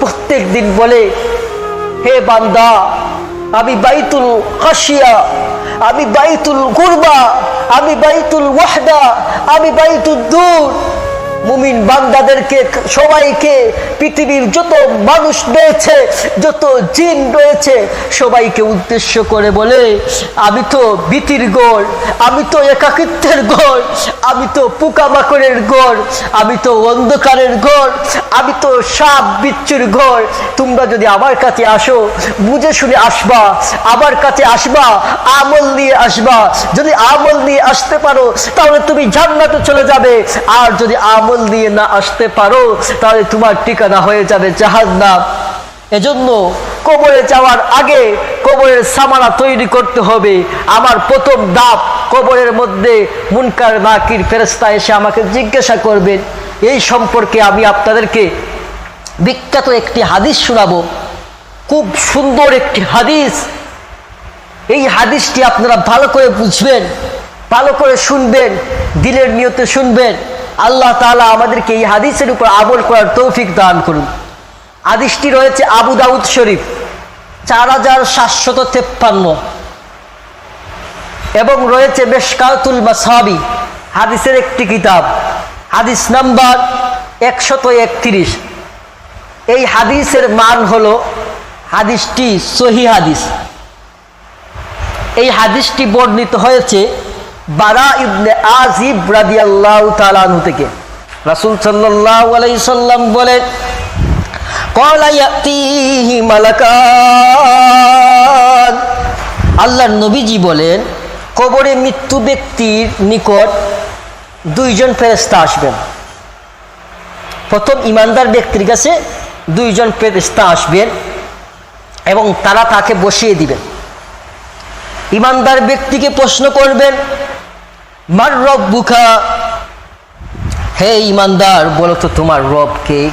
প্রত্যেক দিন বলে, হে বান্দা, আমি বাইতুল কাশিয়া আমি বাইতুল গুরবা আমি বাইতুল ওয়াহদা, আমি বাইতুল দূর। মুমিন বান্দাদেরকে, সবাইকে পৃথিবীর যত মানুষ রয়েছে, যত জিন রয়েছে, সবাইকে উদ্দেশ্য করে বলে, আমি তো বিতির গড়, আমি তো একাকিত্বের গড়, আমি তো পোকামাকড়ের গড়, আমি তো অন্ধকারের গড়, আমি তো সাপ বিচ্ছুর ঘর তোমরা যদি আমার কাছে আসো, বুঝে শুনে আসবা, আমার কাছে আসবা, আমল নিয়ে আসবা। যদি আমল নিয়ে আসতে পারো, তাহলে তুমি জান্নাতে চলে যাবে। আর যদি আমল নিয়ে না আসতে পারো, তাহলে তোমার ঠিকানা হয়ে যাবে জাহান্নাম। এজন্য কবরে যাওয়ার আগে কবরের সামানা তৈরি করতে হবে। আমার প্রথম দাপ কবরের মধ্যে মুনকার নাকির ফেরেস্তা এসে আমাকে জিজ্ঞাসা করবেন। এই সম্পর্কে আমি আপনাদেরকে বিখ্যাত একটি হাদিস শোনাবো। খুব সুন্দর একটি হাদিস। এই হাদিসটি আপনারা ভালো করে বুঝবেন, ভালো করে শুনবেন, দিলের নিয়তে শুনবেন। আল্লাহ তালা আমাদেরকে এই হাদিসের উপর আমল করার তৌফিক দান করুন। হাদিসটি রয়েছে আবু দাউদ শরীফ, চার হাজার সাতশত তেপ্পান্ন। এবং রয়েছে বেশকাতুল মাসাবি, হাদিসের একটি কিতাব, হাদিস নাম্বার একশত একত্রিশ। এই হাদিসের মান হল হাদিসটি সহি হাদিস। এই হাদিসটি বর্ণিত হয়েছে বারা ইবনে আজিব রাদিয়াল্লাহু তাআলাহু থেকে। রাসূল সাল্লাল্লাহু আলাইহি সাল্লাম বলেন ক্বালা ইয়াতিহি মালাকান। আল্লাহর নবীজি বলেন, কবরে মৃত্যু ব্যক্তির নিকট দুইজন ফেরেশতা আসবেন। প্রথম ইমানদার ব্যক্তির কাছে দুইজন ফেরেশতা আসবেন এবং তারা তাকে বসিয়ে দিবেন। ইমানদার ব্যক্তিকে প্রশ্ন করবেন মার রব বুখা হে ইমানদার, বলো তো তোমার রব কে?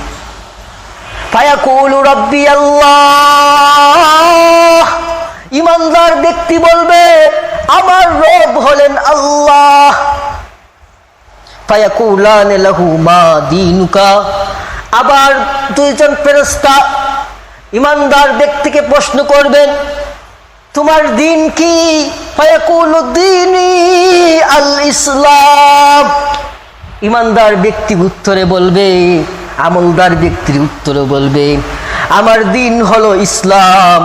ফায়াকুলু রব্বি আল্লাহ। ইমানদার ব্যক্তি বলবে, আমার রব হলেন আল্লাহ। ফায়াকুলান লাহু মা দীনুকা। আবার দুইজন ফেরেশতা ইমানদার ব্যক্তিকে প্রশ্ন করবেন তোমার দিন কি? আল ইসলাম ইমানদার ব্যক্তি উত্তরে বলবে, আমলদার ব্যক্তির উত্তরে বলবে, আমার দিন হলো ইসলাম।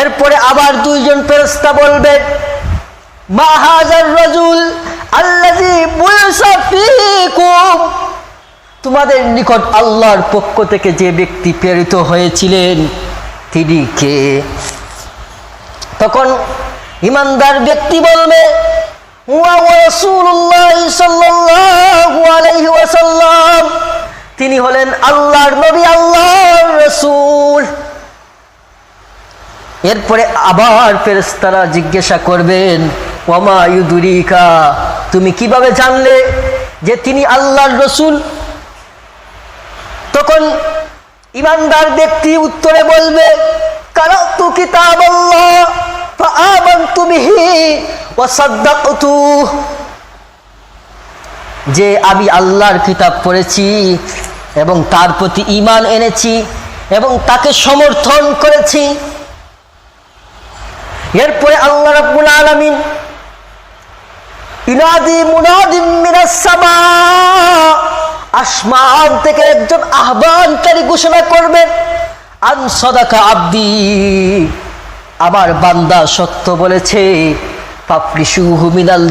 এরপরে আবার দুইজন ফেরস্তা বলবে, মা হাজার রাজুল বুয়সা তোমাদের নিকট আল্লাহর পক্ষ থেকে যে ব্যক্তি প্রেরিত হয়েছিলেন, তিনি কে? তখন ইমানদার ব্যক্তি বলবে "হুয়া রাসূলুল্লাহ সাল্লাল্লাহু আলাইহি ওয়াসাল্লাম, তিনি হলেন আল্লাহর নবী, আল্লাহর রাসূল। এরপরে আবার ফেরেশতারা জিজ্ঞাসা করবেন ওমা ইউদুরিকা, তুমি কীভাবে জানলে যে তিনি আল্লাহর রসুল? তখন ইমানদার ব্যক্তি উত্তরে বলবে, কারাতু কিতাব আল্লাহ বিহি ওয়া সাদ্দাকতু যে আমি আল্লাহর কিতাব পড়েছি এবং তার প্রতি ঈমান এনেছি এবং তাকে সমর্থন করেছি। এরপরে আল্লাহ রাব্বুল আলামিন ইনাদি মুনাদিম মিনাস সামা, আসমান থেকে একজন আহ্বানকারী ঘোষণা করবেন, আন সদাকা আব্দি। আমার বান্দা সত্য বলেছে মিনাল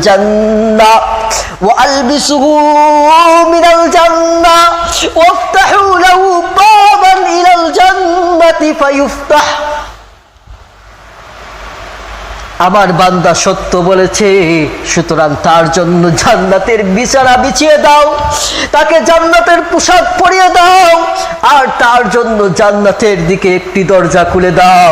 জান্নাতি ফায়ুফতাহ। আমার বান্দা সত্য বলেছে, সুতরাং তার জন্য জান্নাতের বিছানা বিছিয়ে দাও, তাকে জান্নাতের পোশাক পরিয়ে দাও, আর তার জন্য জান্নাতের দিকে একটি দরজা খুলে দাও।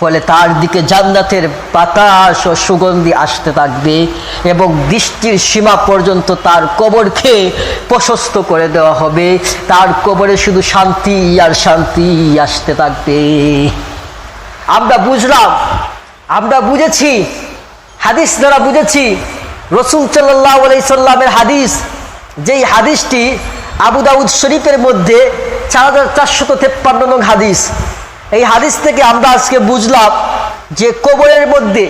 ফলে তার দিকে জান্নাতের বাতাস ও সুগন্ধি আসতে থাকবে এবং দৃষ্টির সীমা পর্যন্ত তার কবরকে প্রশস্ত করে দেওয়া হবে। তার কবরে শুধু শান্তি আর শান্তি আসতে থাকবে। আমরা বুঝলাম, আমরা বুঝেছি, হাদিস দ্বারা বুঝেছি, রসুল সাল্লাহ সাল্লামের হাদিস, যেই হাদিসটি আবু দাউদ শরীফের মধ্যে চার হাজার চারশত তেপ্পান্ন নং হাদিস। এই হাদিস থেকে আমরা আজকে বুঝলাম যে কবরের মধ্যে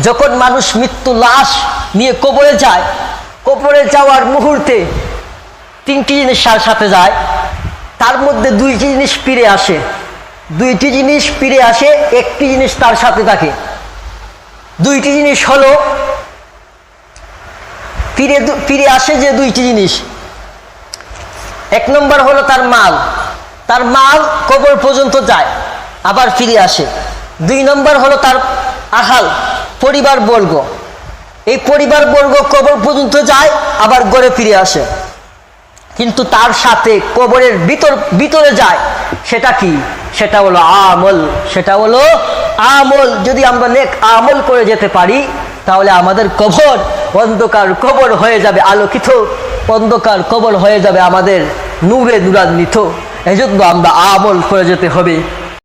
যখন মানুষ মৃত্যু লাশ নিয়ে কবরে যায়, কবরে যাওয়ার মুহূর্তে তিনটি জিনিস তার সাথে যায়। তার মধ্যে দুইটি জিনিস ফিরে আসে। দুইটি জিনিস ফিরে আসে, একটি জিনিস তার সাথে থাকে। দুইটি জিনিস হলো, ফিরে ফিরে আসে যে দুইটি জিনিস। এক নম্বর হলো তার মাল। তার মাল কবর পর্যন্ত যায়, আবার ফিরে আসে। দুই নম্বর হলো তার আহাল, পরিবার বর্গ। এই পরিবার বর্গ কবর পর্যন্ত যায়, আবার গড়ে ফিরে আসে। কিন্তু তার সাথে কবরের ভিতর, ভিতরে যায়, সেটা কি? সেটা হলো আমল, সেটা হলো আমল। যদি আমরা নেক আমল করে যেতে পারি, তাহলে আমাদের কবর, অন্ধকার কবর হয়ে যাবে আলোকিত। অন্ধকার কবর হয়ে যাবে আমাদের নূরে নূরান্বিত। এই জন্য আমরা আমল করে যেতে হবে।